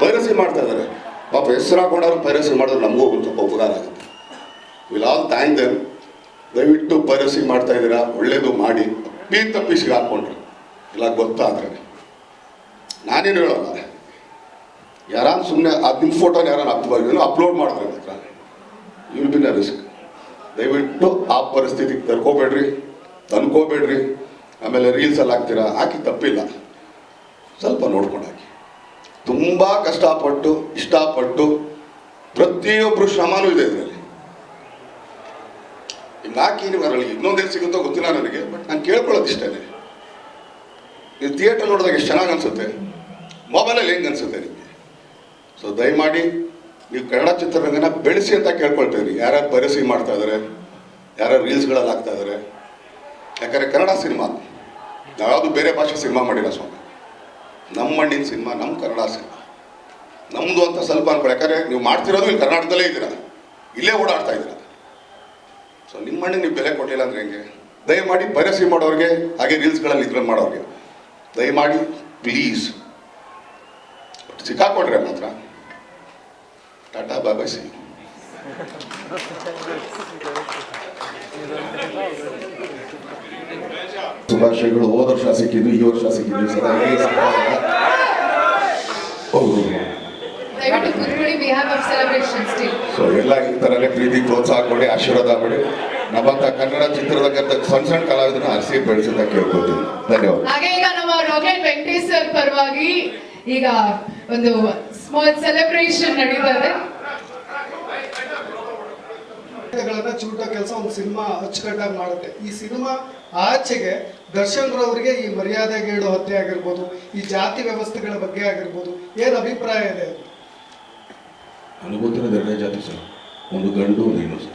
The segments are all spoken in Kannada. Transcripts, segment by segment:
ಪೈರಸಿ ಮಾಡ್ತಾ ಇದ್ದಾರೆ. ಪಾಪ ಹೆಸರು ಹಾಕೊಂಡವ್ರು ಪೈರಸಿ ಮಾಡಿದ್ರೆ ನಮಗೂ ಒಂದು ಸ್ವಲ್ಪ ಉಪಕಾರ ಆಗುತ್ತೆ. ವಿಲ್ ಆಲ್ ಥ್ಯಾಂಕ್ ದೆಮ್ ದಯವಿಟ್ಟು ಪೈರಸಿ ಮಾಡ್ತಾ ಇದ್ದೀರಾ? ಒಳ್ಳೇದು ಮಾಡಿ. ಅಪ್ಪಿ ತಪ್ಪಿಸಿ ಹಾಕ್ಕೊಂಡ್ರು ಇಲ್ಲ, ಗೊತ್ತಾದ್ರೆ. ನಾನೇನು ಹೇಳೋಲ್ಲ. ಯಾರು ಸುಮ್ಮನೆ ಅದು ನಿಮ್ಮ ಫೋಟೋನ ಯಾರು ಹಾಕ್ಬಾರ್ದು ಅಪ್ಲೋಡ್ ಮಾಡಿದ್ರೆ ಮಾತ್ರ ವಿಲ್ ಬಿನ್ ರಿಸ್ಕ್ ದಯವಿಟ್ಟು ಆ ಪರಿಸ್ಥಿತಿಗೆ ತರ್ಕೋಬೇಡ್ರಿ. ತಂದ್ಕೋಬೇಡ್ರಿ ಆಮೇಲೆ ರೀಲ್ಸಲ್ಲಿ ಹಾಕ್ತೀರಾ? ಹಾಕಿ ತಪ್ಪಿಲ್ಲ. ಸ್ವಲ್ಪ ನೋಡ್ಕೊಂಡು ತುಂಬ ಕಷ್ಟಪಟ್ಟು, ಇಷ್ಟಪಟ್ಟು ಪ್ರತಿಯೊಬ್ಬರು ಶ್ರಮನೂ ಇದೆ ಇದರಲ್ಲಿ. ಯಾಕೆ ಇನ್ನೊಂದು ಇನ್ನೊಂದೇನು ಸಿಗುತ್ತೋ ಗೊತ್ತಿಲ್ಲ ನನಗೆ ಬಟ್ ನಾನು ಕೇಳ್ಕೊಳ್ಳೋದು ಇಷ್ಟೇ ನೀವು ಥಿಯೇಟರ್ ನೋಡಿದಾಗ ಎಷ್ಟು ಚೆನ್ನಾಗಿ ಅನಿಸುತ್ತೆ? ಮೊಬೈಲಲ್ಲಿ ಹೆಂಗೆ ಅನಿಸುತ್ತೆ ನಿಮಗೆ? ಸೊ ದಯಮಾಡಿ ನೀವು ಕನ್ನಡ ಚಿತ್ರರಂಗನ ಬೆಳೆಸಿ ಅಂತ ಕೇಳ್ಕೊಳ್ತೇವೆ ಯಾರ್ಯಾರು ಬರೆಸಿ ಮಾಡ್ತಾ ಇದ್ದಾರೆ ಯಾರ್ಯಾರು ರೀಲ್ಸ್ಗಳಲ್ಲಿ ಹಾಕ್ತಾ ಇದ್ದಾರೆ ಯಾಕಂದರೆ ಕನ್ನಡ ಸಿನಿಮಾ ಯಾವುದು ಬೇರೆ ಭಾಷೆ ಸಿನಿಮಾ ಮಾಡಿಲ್ಲ ಸ್ವಾಮಿ. ನಮ್ಮ ಮಣ್ಣಿನ ಸಿನಿಮಾ, ನಮ್ಮ ಕನ್ನಡ ಸಿನಿಮಾ. ನಮ್ಮದು ಅಂತ ಸ್ವಲ್ಪ ಅನ್ಕೊಳ್ಳಿ ಯಾಕಂದರೆ ನೀವು ಮಾಡ್ತಿರೋದು ಇಲ್ಲಿ ಕರ್ನಾಟಕದಲ್ಲೇ ಇದ್ದೀರಾ? ಇಲ್ಲೇ ಓಡಾಡ್ತಾ ಇದ್ದೀರಾ? ಸೊ ನಿಮ್ಮ ಮಣ್ಣಿಗೆ ನೀವು ಬೆಲೆ ಕೊಟ್ಟಿಲ್ಲ ಅಂದ್ರೆ ಹೆಂಗೆ? ದಯಮಾಡಿ ಬಯಸಿ ಮಾಡೋರಿಗೆ, ಹಾಗೆ ರೀಲ್ಸ್ಗಳಲ್ಲಿ ಇದ್ರಲ್ಲಿ ಮಾಡೋರಿಗೆ. ದಯಮಾಡಿ ಪ್ಲೀಸ್ ಸಿಕ್ಕಾಕೊಡ್ರೆ ಮಾತ್ರ. ಟಾಟಾ ಬಾಬಾ ಸಿ ಶುಭಾಶಯಗಳು. ಹೋದ ವರ್ಷ ಸಿಕ್ಕಿದ್ದು, ಈ ವರ್ಷ ಸಿಕ್ಕಿದ್ದು. ಸದಾ ಹೀಗೆ ಸಿಗ್ತಾ ಇಲ್ಲ. ಹೌದು ದಯವಿಟ್ಟು ಕೂತ್ಕೊಳ್ಳಿ we have a celebration still so ಎಲ್ಲ ಈ ಥರನೇ ಪ್ರೀತಿ ಪ್ರೋತ್ಸಾಹ ಕೊಡಿ ಆಶೀರ್ವಾದ ಮಾಡಿ ನಮ್ಮಂತ ಕನ್ನಡ ಚಿತ್ರರಂಗದ ಸಣ್ಣ ಸಣ್ಣ ಕಲಾವಿದರನ್ನ ಹರಿಸಿ ಬೆಳೆಸಿದ ಕೇಳ್ಕೊಳ್ತೀನಿ. ಧನ್ಯವಾದ. ಹಾಗೆ ಈಗ ನಮ್ಮ ರಾಕೆಟ್ ವೆಂಕಟೇಶ್ ಸರ್ ಪರವಾಗಿ ಈಗ ಒಂದು ಸ್ಮಾಲ್ ಸೆಲೆಬ್ರೇಷನ್ ನಡೀತದೆ. ಗಳನ್ನ ಚೂಟೋ ಕೆಲಸ ಒಂದು ಸಿನಿಮಾ ಅಚ್ಚುಕಟ್ಟಾಗಿ ಮಾಡುತ್ತೆ. ಈ ಸಿನಿಮಾ ಆಚೆಗೆ ದರ್ಶನ್ ರವರಿಗೆ ಈ ಮರ್ಯಾದೆಗೇಡು ಹತ್ಯೆ ಆಗಿರ್ಬೋದು ಈ ಜಾತಿ ವ್ಯವಸ್ಥೆಗಳ ಬಗ್ಗೆ ಆಗಿರ್ಬೋದು ಏನು ಅಭಿಪ್ರಾಯ ಇದೆ ನನಗೆ ಗೊತ್ತಿರೋದು ಎರಡೇ ಜಾತಿ ಸರ್. ಒಂದು ಗಂಡು ಒಂದು ಹೆಣ್ಣು ಸರ್.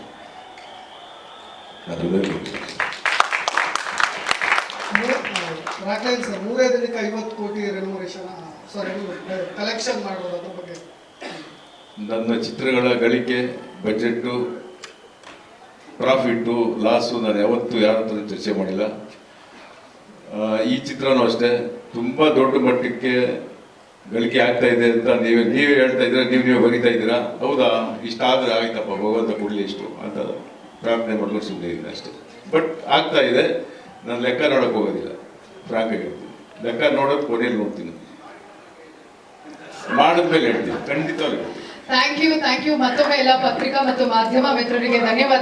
ರಾಕ್ಲೈನ್ ಸರ್ ಮೂರೇ ದಿನಕ್ಕೆ ಐವತ್ತು ಕೋಟಿ ರೆನ್ಯುಮರೇಷನ್ ಸಾರಿ ಕಲೆಕ್ಷನ್ ಮಾಡೋದು ಅದ್ರ ಬಗ್ಗೆ. ನನ್ನ ಚಿತ್ರಗಳ ಗಳಿಕೆ ಬಜೆಟ್ಟು ಪ್ರಾಫಿಟ್ಟು ಲಾಸು ನಾನು ಯಾವತ್ತೂ ಯಾರ ಹತ್ರ ಚರ್ಚೆ ಮಾಡಿಲ್ಲ. ಈ ಚಿತ್ರನೂ ಅಷ್ಟೇ. ತುಂಬ ದೊಡ್ಡ ಮಟ್ಟಕ್ಕೆ ಗಳಿಕೆ ಆಗ್ತಾ ಇದೆ ಅಂತ ನೀವೇ ನೀವೇ ಹೇಳ್ತಾ ಇದ್ದೀರಾ? ನೀವು ನೀವು ಬರಿತಾ ಇದ್ದೀರಾ? ಹೌದಾ? ಇಷ್ಟಾದರೆ ಆಯ್ತಪ್ಪ ಭಗವಂತ ಕೊಡಲಿ ಇಷ್ಟು ಅಂತ ಪ್ರಾರ್ಥನೆ ಮಾಡ್ಕೊಂಡು ಸುಮ್ಮನೆ ಇದೆ ಅಷ್ಟೇ. ಬಟ್ ಆಗ್ತಾ ಇದೆ. ನಾನು ಲೆಕ್ಕ ನೋಡೋಕೆ ಹೋಗೋದಿಲ್ಲ. ಫ್ರಾಂಕ್ ಹೇಳ್ತೀನಿ. ಲೆಕ್ಕ ನೋಡೋದು ಕೊನೆಯಲ್ಲಿ ನೋಡ್ತೀನಿ. ಮಾಡಿದ್ಮೇಲೆ ಹೇಳ್ತೀನಿ. ಖಂಡಿತವಾಗಿ ಥ್ಯಾಂಕ್ ಯು ಥ್ಯಾಂಕ್ ಯು ಮತ್ತೊಮ್ಮೆ ಎಲ್ಲ ಪತ್ರಿಕಾ ಮತ್ತು ಮಾಧ್ಯಮ ಮಿತ್ರರಿಗೆ ಧನ್ಯವಾದ.